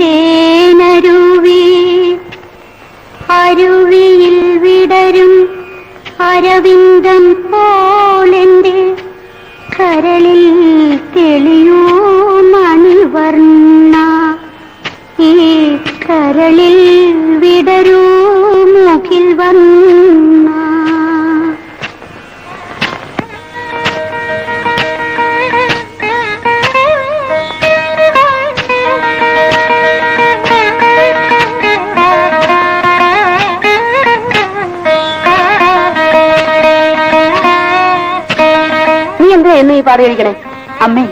തേനരുവി. അരുവിയിൽ വിടരും അരവിന്ദം പോലെന്റെ കരളിൽ തെളിയൂ മണിവർണ. ഈ കരളിൽ വിടരൂ മുഖിൽ വന്ന ഈ അമ്മേ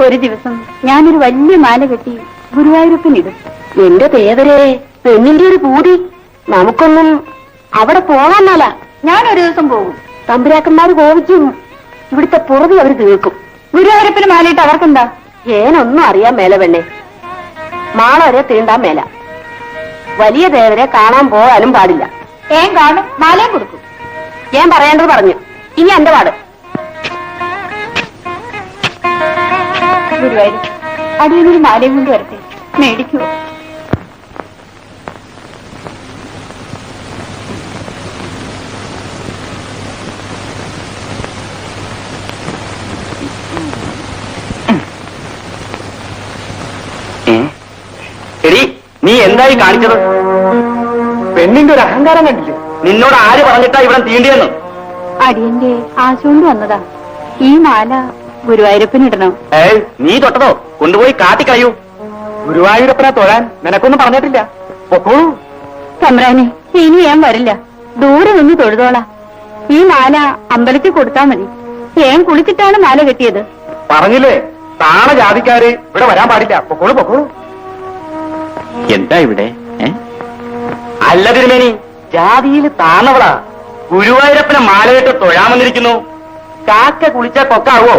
ഒരു ദിവസം ഞാനൊരു വലിയ മാല കെട്ടി ഗുരുവായൂരപ്പനിടും. എന്റെ തേവരെ പെണ്ണിന്റെ ഒരു പൂതി. നമുക്കൊന്നും അവിടെ പോകാന്നല്ല ഞാനൊരു ദിവസം പോകും. തമ്പുരാക്കന്മാര് കോപിക്കും. ഇവിടുത്തെ പുറതി അവർ തീർക്കും. ഗുരുവായൂരപ്പന് മാലയിട്ട് അവർക്കെന്താ? ഏനൊന്നും അറിയാൻ മേല പെണ്ണെ. മാളവരെ തീണ്ടാൻ മേല. വലിയ ദേവരെ കാണാൻ പോകാനും പാടില്ല. ഏൻ കാണും മാലയും കൊടുക്കും. ഞാൻ പറയേണ്ടത് പറഞ്ഞു. ഇനി എന്റെ പാട്. ഗുരുവായൂർ അടിയൊരു മാലയും കൊണ്ട് വരട്ടെ? മേടിക്കൂ. എടി നീ എന്തായി കാണിച്ചത്? പെണ്ണിന്റെ ഒരു അഹങ്കാരം കണ്ടില്ലേ? നിന്നോട് ആര് പറഞ്ഞിട്ടാ ഇവിടെ തീണ്ടിയെന്ന്? അടിയന്റെ ആശുകൊണ്ട് വന്നതാ. ഈ മാല ഗുരുവായൂരപ്പനിടണം. ഏയ് നീ തൊട്ടതോ? കൊണ്ടുപോയി കാട്ടിക്കളയൂ. ഗുരുവായൂരപ്പനെ തൊഴാൻ നിനക്കൊന്നും പറഞ്ഞിട്ടില്ല. പൊക്കോളൂ തമ്പ്രാനെ ഇനി ഞാൻ വരില്ല. ദൂരെ നിന്ന് തൊഴുതോളാം. ഈ മാല അമ്പലത്തിൽ കൊടുത്താ മതി. ഏൻ കുളിച്ചിട്ടാണ് മാല കെട്ടിയത്. പറഞ്ഞില്ലേ? താണ ജാതിക്കാര് ഇവിടെ വരാൻ പാടില്ല. പൊക്കോളൂ പൊക്കോളൂ എന്താ ഇവിടെ? അല്ല തിരുമേനി ജാതിയിൽ താണവളാ. ഗുരുവായൂരപ്പനെ മാലയിട്ട് തൊഴാമെന്നിരിക്കുന്നു കാക്ക കുളിച്ച കൊക്കാവോ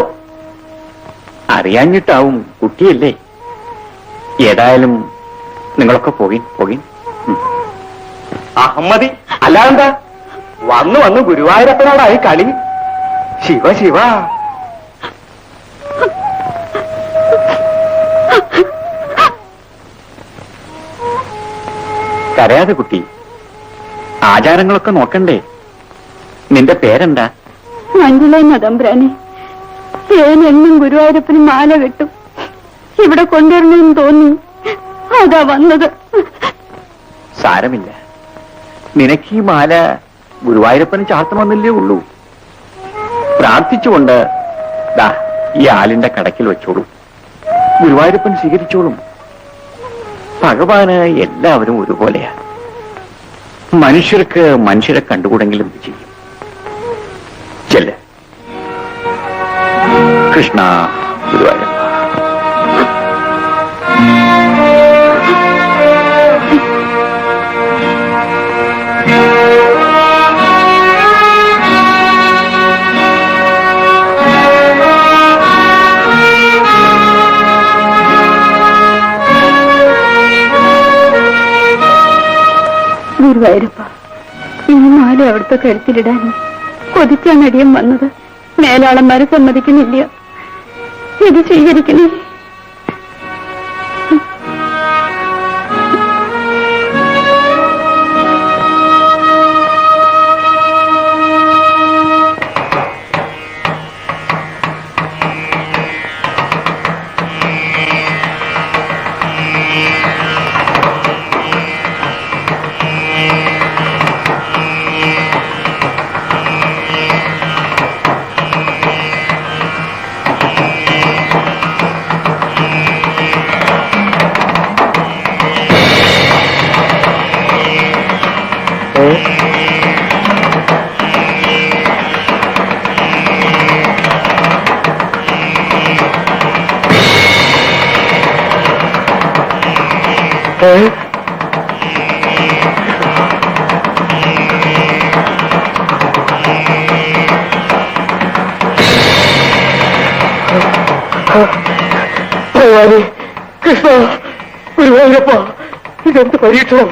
അറിയാഞ്ഞിട്ടാവും കുട്ടിയല്ലേ? ഏതായാലും നിങ്ങളൊക്കെ പോയി പോയി അഹമ്മതി അല്ലാതെന്താ വന്നു വന്നു ഗുരുവായൂരപ്പനോടായി കളി. ശിവ ശിവ. കരയാതെ കുട്ടി ആചാരങ്ങളൊക്കെ നോക്കണ്ടേ? നിന്റെ പേരെന്താ? മഞ്ജുള തമ്പ്രാനെ ഏൻ എന്നും ഗുരുവായൂരപ്പന് മാല കെട്ടും. ഇവിടെ കൊണ്ടുവരണമെന്ന് തോന്നി. അതാ വന്നത്. സാരമില്ല. നിനക്ക് ഈ മാല ഗുരുവായൂരപ്പന് ചാർത്തണമെന്നല്ലേ ഉള്ളൂ. പ്രാർത്ഥിച്ചുകൊണ്ട് ദാ ഈ ആലിന്റെ കടക്കിൽ വെച്ചോളൂ. ഗുരുവായൂരപ്പൻ സ്വീകരിച്ചോളും. ഭഗവാന് എല്ലാവരും ഒരുപോലെയാ. മനുഷ്യർക്ക് മനുഷ്യരെ കണ്ടുകൂടെങ്കിലും ചെയ്യും. കൃഷ്ണ ഗുരുവായൂർ. ഈ മാല അവിടുത്തെ കഴുത്തിലിടാൻ കൊതിച്ചാണ് അടിയം വന്നത് മേലാളന്മാരെ സമ്മതിക്കുന്നില്ല ഇത് സ്വീകരിക്കണേ ഭഗവാനെ കൃഷ്ണ ഗുരുവായൂരപ്പ ഇതെന്ത് പരീക്ഷണം?